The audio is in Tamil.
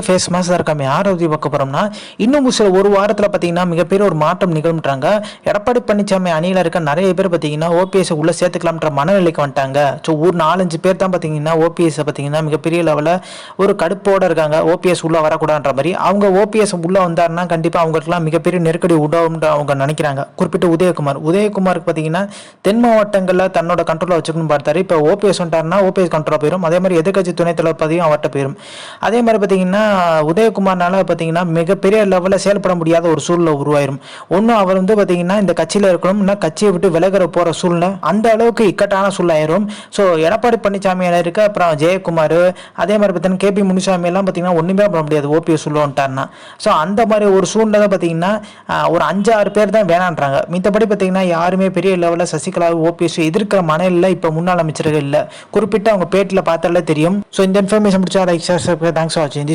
நமக்கு ஃபேஸ் மாசாக இருக்காம யார் பற்றி பார்க்க போகிறோம்னா இன்னும் சில ஒரு வாரத்தில் பார்த்தீங்கன்னா மிகப்பெரிய ஒரு மாற்றம் நிகழ்ந்துட்டாங்க எடப்பாடி பழனிசாமி அணியில் இருக்க நிறைய பேர் பார்த்தீங்கன்னா ஓபிஎஸ் உள்ள சேர்த்துக்கலாம்ன்ற மனநிலைக்கு வந்துட்டாங்க. ஸோ ஒரு நாலஞ்சு பேர் தான் பார்த்தீங்கன்னா ஓபிஎஸ் பார்த்தீங்கன்னா மிகப்பெரிய லெவலில் ஒரு கடுப்போட இருக்காங்க. ஓபிஎஸ் உள்ள வரக்கூடாதுன்ற மாதிரி. அவங்க ஓபிஎஸ் உள்ள வந்தாருன்னா கண்டிப்பாக அவங்களுக்குலாம் மிகப்பெரிய நெருக்கடி உண்டாகும்ன்ற அவங்க நினைக்கிறாங்க. குறிப்பிட்ட உதயகுமார். உதயகுமாருக்கு பார்த்தீங்கன்னா தென் மாவட்டங்களில் தன்னோட கண்ட்ரோலில் வச்சுக்கணும்னு பார்த்தாரு இப்போ ஓபிஎஸ் வந்துட்டாருன்னா ஓபிஎஸ் கண்ட்ரோல் போயிடும் அதே மாதிரி எதிர்க்கட்சி துணைத் தலைவர் பதவியும் அவர்கிட்ட போயிடும் அதே மாதிரி பார்த்தீங்கன்னா உதயகுமார்னால பார்த்தீங்கன்னா மிகப்பெரிய லெவலில் செயல்பட முடியாத ஒரு சூழ்நிலை உருவாயிரும். ஒன்றும் அவர் வந்து பார்த்தீங்கன்னா இந்த கட்சியில் இருக்கணும் இல்லை கட்சியை விட்டு விலகிற போகிற சூழ்நிலை அந்த அளவுக்கு இக்கட்டான சூழ்நிலை ஸோ எடப்பாடி பழனிசாமி இருக்க அப்புறம் ஜெயக்குமார் அதே மாதிரி பார்த்தீங்கன்னா கேபி முனிசாமி எல்லாம் பார்த்தீங்கன்னா ஒன்றுமே பண்ண முடியாது ஓபிஎஸ் உள்ள ஸோ அந்த மாதிரி ஒரு சூழ்நிலை பார்த்தீங்கன்னா ஒரு அஞ்சு ஆறு பேர் தான் வேணான்றாங்க. மித்தபடி பார்த்தீங்கன்னா யாருமே பெரிய லெவலில் சசிகலா ஓபிஎஸ் எதிர்க்கிற மனநிலை இப்போ முன்னாள் அமைச்சர்கள் இல்லை. குறிப்பிட்ட அவங்க பேட்டில் பார்த்தாலே தெரியும். ஸோ இந்த இன்ஃபர்மேஷன் முடிச்சா லைக் சார் தேங்க்ஸ் ஃபார் வாட்சிங்